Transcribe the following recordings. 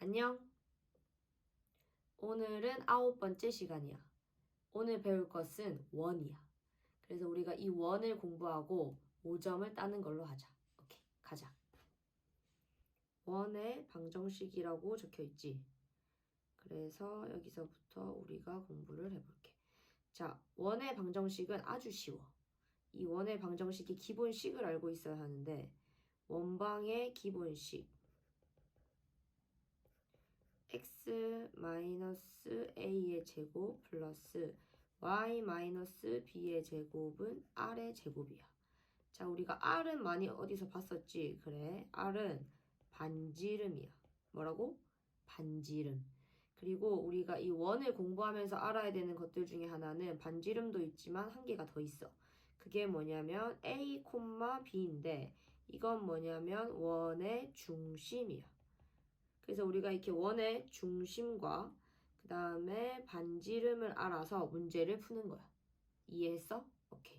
안녕. 오늘은 아홉 번째 시간이야. 오늘 배울 것은 원이야. 그래서 우리가 이 원을 공부하고 5점을 따는 걸로 하자. 오케이, 가자. 원의 방정식이라고 적혀 있지. 그래서 여기서부터 우리가 공부를 해볼게. 자, 원의 방정식은 아주 쉬워. 이 원의 방정식이 기본식을 알고 있어야 하는데, 원방의 기본식. X 마이너스 a의 제곱 플러스 y 마이너스 b의 제곱은 r의 제곱이야. 자, 우리가 r은 많이 어디서 봤었지? 그래, r은 반지름이야. 뭐라고? 반지름. 그리고 우리가 이 원을 공부하면서 알아야 되는 것들 중에 하나는 반지름도 있지만 한 개가 더 있어. 그게 뭐냐면 a, b인데 이건 뭐냐면 원의 중심이야. 그래서 우리가 이렇게 원의 중심과 그 다음에 반지름을 알아서 문제를 푸는 거야. 이해했어? 오케이.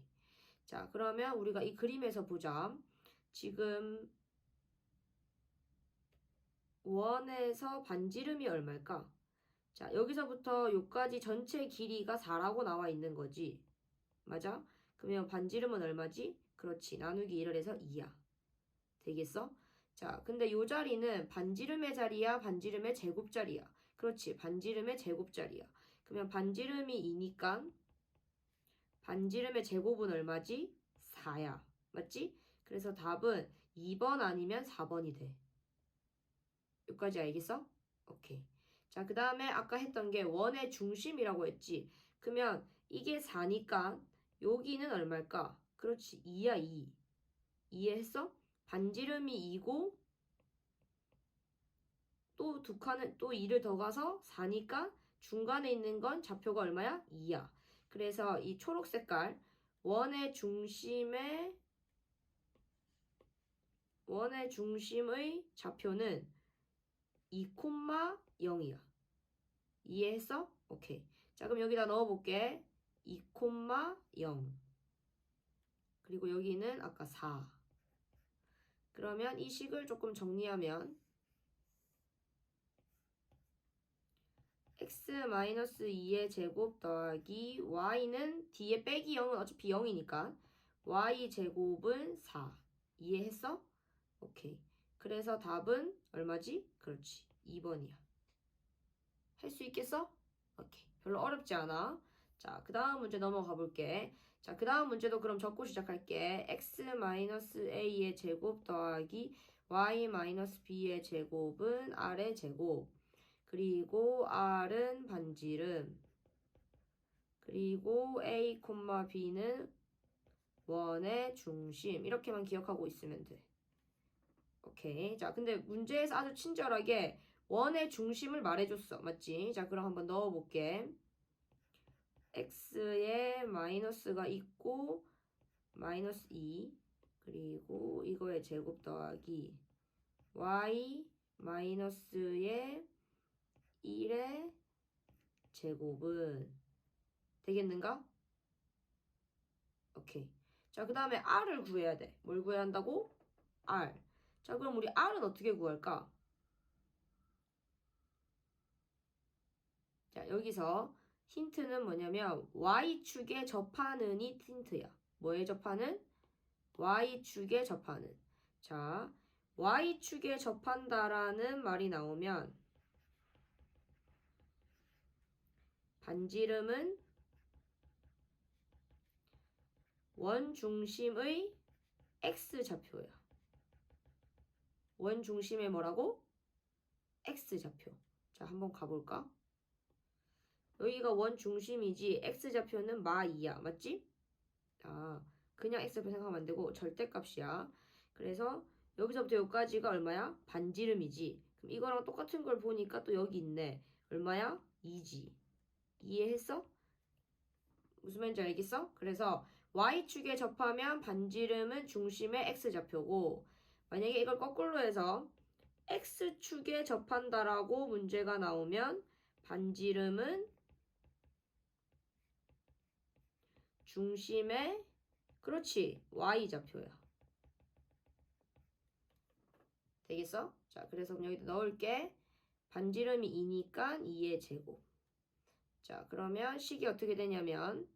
자, 그러면 우리가 이 그림에서 보자. 지금 원에서 반지름이 얼마일까? 자, 여기서부터 여기까지 전체 길이가 4라고 나와 있는 거지. 맞아? 그러면 반지름은 얼마지? 그렇지. 나누기 1을 해서 2야. 되겠어? 자, 근데 요 자리는 반지름의 자리야, 반지름의 제곱자리야. 그렇지, 반지름의 제곱자리야. 그러면 반지름이 2니까 반지름의 제곱은 얼마지? 4야. 맞지? 그래서 답은 2번 아니면 4번이 돼. 여기까지 알겠어? 오케이. 자, 그 다음에 아까 했던 게 원의 중심이라고 했지. 그러면 이게 4니까 여기는 얼마일까? 그렇지, 2야, 2. 이해했어? 반지름이 2고 또 두 칸은 또 2를 더 가서 4니까 중간에 있는 건 좌표가 얼마야? 2야. 그래서 이 초록 색깔 원의 중심의 원의 중심의 좌표는 2,0이야. 이해했어? 오케이. 자, 그럼 여기다 넣어볼게. 2,0. 그리고 여기는 아까 4. 그러면 이 식을 조금 정리하면 x-2의 제곱 더하기 y는 뒤에 빼기 0은 어차피 0이니까 y 제곱은 4. 이해했어? 오케이. 그래서 답은 얼마지? 그렇지. 2번이야. 할 수 있겠어? 오케이. 별로 어렵지 않아. 자, 그 다음 문제 넘어가 볼게. 자, 그 다음 문제도 그럼 적고 시작할게. x-a의 제곱 더하기 y-b의 제곱은 r의 제곱. 그리고 r은 반지름. 그리고 a, b는 원의 중심. 이렇게만 기억하고 있으면 돼. 오케이. 자, 근데 문제에서 아주 친절하게 원의 중심을 말해줬어. 맞지? 자, 그럼 한번 넣어볼게. X에 마이너스가 있고, 마이너스 2. 그리고 이거의 제곱 더하기 y 마이너스의 1의 제곱은 되겠는가? 오케이. 자, 그 다음에 r을 구해야 돼. 뭘 구해야 한다고? r. 자, 그럼 우리 r은 어떻게 구할까? 자, 여기서 힌트는 뭐냐면 y축에 접하는이 힌트야. 뭐에 접하는? y축에 접하는. 자, y축에 접한다라는 말이 나오면 반지름은 원중심의 x좌표야. 원중심의 뭐라고? x좌표. 자, 한번 가볼까? 여기가 원중심이지 x좌표는 마2야. 맞지? 아, 그냥 x좌표 생각하면 안 되고 절대값이야. 그래서 여기서부터 여기까지가 얼마야? 반지름이지. 그럼 이거랑 똑같은 걸 보니까 또 여기 있네. 얼마야? 2지. 이해했어? 무슨 말인지 알겠어? 그래서 y축에 접하면 반지름은 중심의 x좌표고 만약에 이걸 거꾸로 해서 x축에 접한다라고 문제가 나오면 반지름은 중심의 그렇지 y좌표야. 되겠어? 자, 그래서 여기다 넣을게. 반지름이 2니까 2의 제곱. 자, 그러면 식이 어떻게 되냐면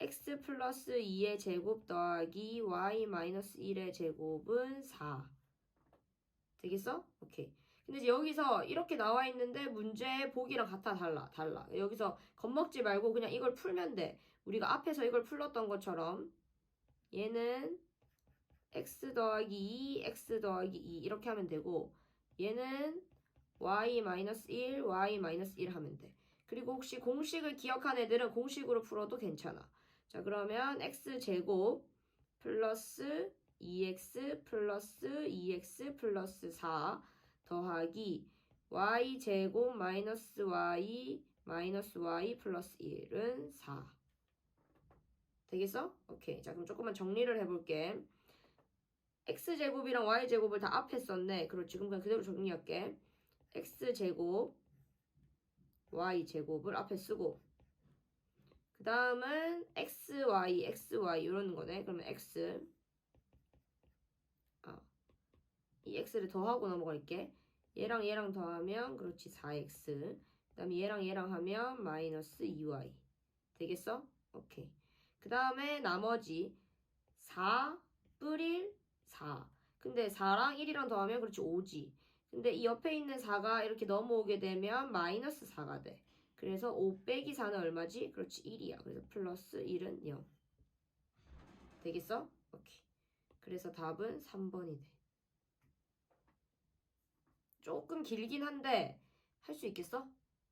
x 플러스 2의 제곱 더하기 y 마이너스 1의 제곱은 4. 되겠어? 오케이. 근데 이제 여기서 이렇게 나와 있는데 문제 보기랑 같아 달라 달라. 여기서 겁먹지 말고 그냥 이걸 풀면 돼. 우리가 앞에서 이걸 풀었던 것처럼 얘는 x 더하기 2, x 더하기 2 이렇게 하면 되고 얘는 y 마이너스 1, y 마이너스 1 하면 돼. 그리고 혹시 공식을 기억한 애들은 공식으로 풀어도 괜찮아. 자, 그러면 x 제곱 플러스 2x 플러스 2x 플러스 4 더하기 y 제곱 마이너스 y 마이너스 y 플러스 1은 4. 되겠어? 오케이. 자, 그럼 조금만 정리를 해볼게. x제곱이랑 y제곱을 다 앞에 썼네. 그럼 그냥 그대로 정리할게. x제곱 y제곱을 앞에 쓰고 그 다음은 xy, xy 이러는 거네. 그러면 x 아, 이 x를 더하고 넘어갈게. 얘랑 얘랑 더하면 그렇지 4x 그 다음에 얘랑 얘랑 하면 마이너스 2y 되겠어? 오케이 그 다음에 나머지 4 뿌릴 4 근데 4랑 1이랑 더하면 그렇지 5지 근데 이 옆에 있는 4가 이렇게 넘어오게 되면 마이너스 4가 돼 그래서 5 빼기 4는 얼마지? 그렇지 1이야 그래서 플러스 1은 0 되겠어? 오케이 그래서 답은 3번이 돼 조금 길긴 한데 할 수 있겠어?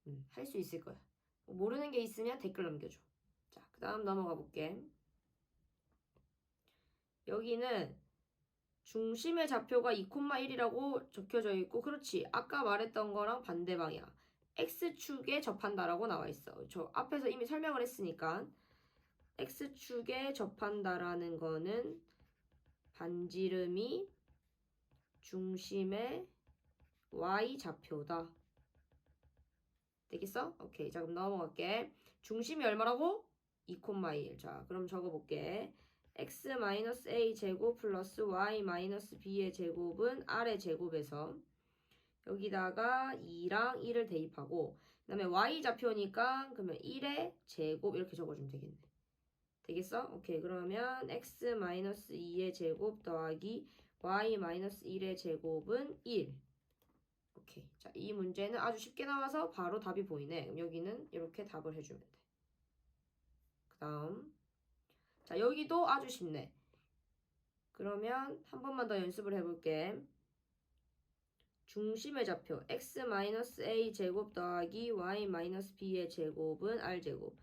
음, 할수 있을 거야. 모르는 게 있으면 댓글 남겨줘. 자, 그 다음 넘어가 볼게. 여기는 중심의 좌표가 2,1이라고 적혀져 있고, 그렇지. 아까 말했던 거랑 반대 방향. X축에 접한다라고 나와 있어. 저 앞에서 이미 설명을 했으니까. X축에 접한다라는 거는 반지름이 중심의 y 좌표다. 되겠어? 오케이. 자, 그럼 넘어갈게. 중심이 얼마라고? 2,1. 자, 그럼 적어볼게. x-a 제곱 플러스 y-b의 제곱은 r의 제곱에서 여기다가 2랑 1을 대입하고 그 다음에 y 좌표니까 그러면 1의 제곱 이렇게 적어주면 되겠네. 되겠어? 오케이. 그러면 x-2의 제곱 더하기 y-1의 제곱은 1. 오케이. 자, 이 문제는 아주 쉽게 나와서 바로 답이 보이네. 그럼 여기는 이렇게 답을 해주면 돼. 그 다음. 자, 여기도 아주 쉽네. 그러면 한 번만 더 연습을 해볼게. 중심의 좌표 x-a 제곱 더하기 y-b의 제곱은 r제곱.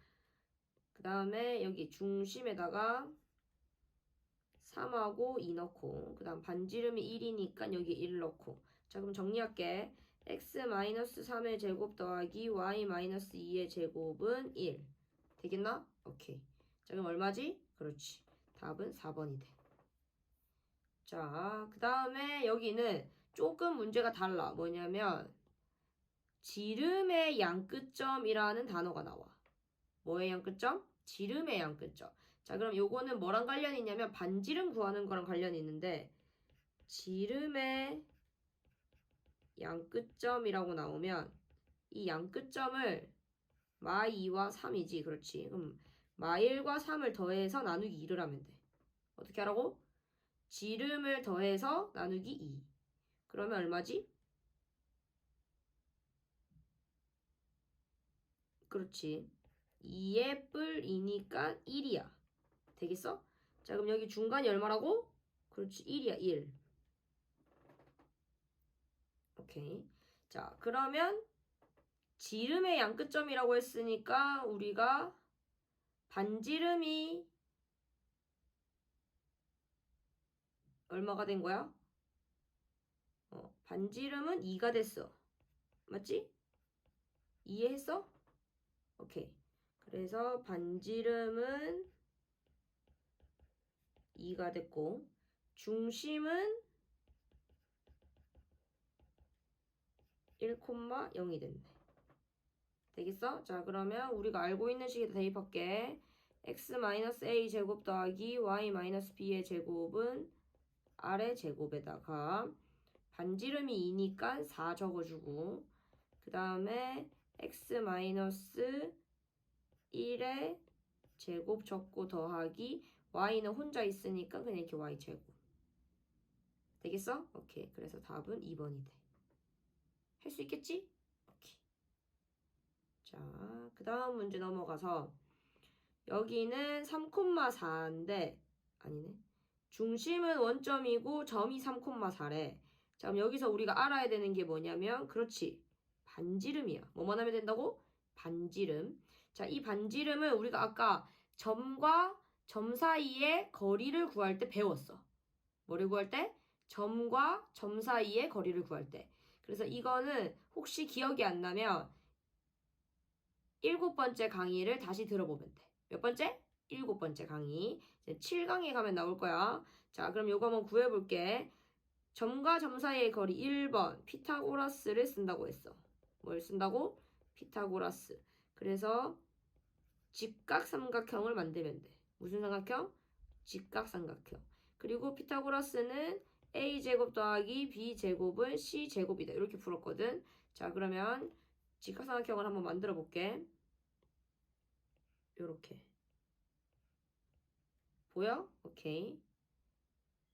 그 다음에 여기 중심에다가 3하고 2 넣고 그 다음 반지름이 1이니까 여기 1 넣고 자 그럼 정리할게 x-3의 제곱 더하기 y-2의 제곱은 1 되겠나? 오케이. 자 그럼 얼마지? 그렇지. 답은 4번이 돼 자 그 다음에 여기는 조금 문제가 달라. 뭐냐면 지름의 양끝점이라는 단어가 나와. 뭐의 양끝점? 지름의 양끝점. 자 그럼 요거는 뭐랑 관련이 있냐면 반지름 구하는 거랑 관련이 있는데 지름의 양끝점이라고 나오면 이 양끝점을 마2와 3이지. 그렇지. 그럼 마1과 3을 더해서 나누기 2를 하면 돼 어떻게 하라고? 지름을 더해서 나누기 2 그러면 얼마지? 그렇지 2의 뿔 2니까 1이야 되겠어? 자 그럼 여기 중간이 얼마라고? 그렇지 1이야 1 오케이. 자, 그러면 지름의 양끝점이라고 했으니까 우리가 반지름이 얼마가 된 거야? 어, 반지름은 2가 됐어. 맞지? 이해했어? 오케이. 그래서 반지름은 2가 됐고 중심은 1,0이 됐네. 되겠어? 자, 그러면 우리가 알고 있는 식에 대입할게. X-a 제곱 더하기 y-b의 제곱은 r의 제곱에다가 반지름이 2니까 4 적어주고 그 다음에 x 마이너스 1의 제곱 적고 더하기 y는 혼자 있으니까 그냥 이렇게 y 제곱 되겠어? 오케이 그래서 답은 2번이 돼. 할 수 있겠지? 오케이. 자, 그 다음 문제 넘어가서 여기는 3,4인데 아니네. 중심은 원점이고 점이 3,4래. 자, 그럼 여기서 우리가 알아야 되는 게 뭐냐면 그렇지. 반지름이야. 뭐만 하면 된다고? 반지름. 자, 이 반지름은 우리가 아까 점과 점 사이의 거리를 구할 때 배웠어. 뭐를 구할 때? 점과 점 사이의 거리를 구할 때. 그래서 이거는 혹시 기억이 안 나면 일곱 번째 강의를 다시 들어보면 돼. 몇 번째? 일곱 번째 강의. 이제 7강에 가면 나올 거야. 자, 그럼 요거 한번 구해볼게. 점과 점 사이의 거리 1번 피타고라스를 쓴다고 했어. 뭘 쓴다고? 피타고라스. 그래서 직각삼각형을 만들면 돼. 무슨 삼각형? 직각삼각형. 그리고 피타고라스는 a제곱 더하기 b제곱은 c제곱이다. 이렇게 풀었거든. 자, 그러면 직각삼각형을 한번 만들어 볼게. 요렇게. 보여? 오케이.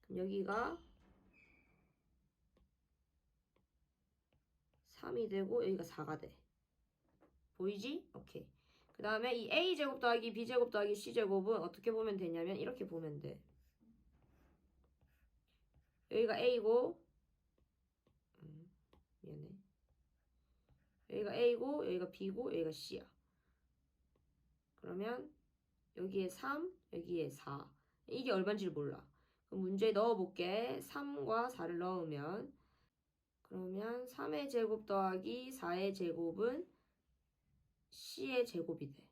그럼 여기가 3이 되고 여기가 4가 돼. 보이지? 오케이. 그 다음에 이 a제곱 더하기 b제곱 더하기 c제곱은 어떻게 보면 되냐면 이렇게 보면 돼. 여기가 a고 음, 미안해. 여기가 a고 여기가 b고 여기가 c야. 그러면 여기에 3, 여기에 4. 이게 얼마인지를 몰라. 그럼 문제에 넣어볼게. 3과 4를 넣으면 그러면 3의 제곱 더하기 4의 제곱은 c의 제곱이 돼.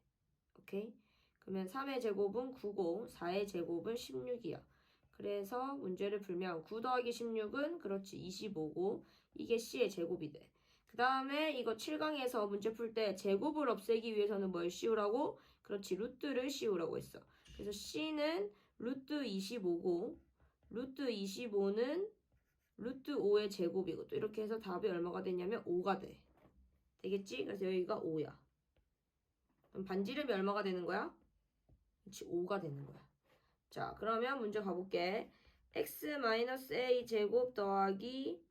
오케이? 그러면 3의 제곱은 9고 4의 제곱은 16이야. 그래서 문제를 풀면 9 더하기 16은 그렇지 25고 이게 c의 제곱이 돼. 그 다음에 이거 7강에서 문제 풀 때 제곱을 없애기 위해서는 뭘 씌우라고? 그렇지 루트를 씌우라고 했어. 그래서 c는 루트 25고 루트 25는 루트 5의 제곱이고 또 이렇게 해서 답이 얼마가 되냐면 5가 돼. 되겠지? 그래서 여기가 5야. 그럼 반지름이 얼마가 되는 거야? 그렇지 5가 되는 거야. 자 그러면 문제 가볼게. x-a 제곱 더하기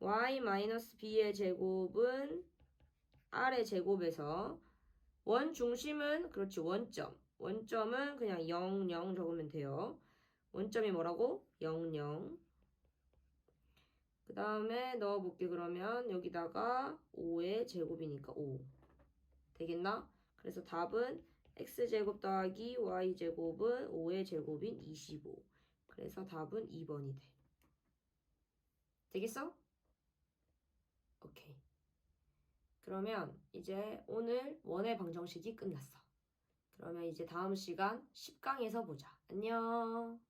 y-b의 제곱은 r의 제곱에서 원 중심은 그렇지 원점. 원점은 그냥 0, 0 적으면 돼요. 원점이 뭐라고? 0, 0. 그 다음에 넣어볼게 그러면 여기다가 5의 제곱이니까 5 되겠나? 그래서 답은 x제곱 더하기 y제곱은 5의 제곱인 25 그래서 답은 2번이 돼 되겠어? 오케이 그러면 이제 오늘 원의 방정식이 끝났어. 그러면 이제 다음 시간 10강에서 보자. 안녕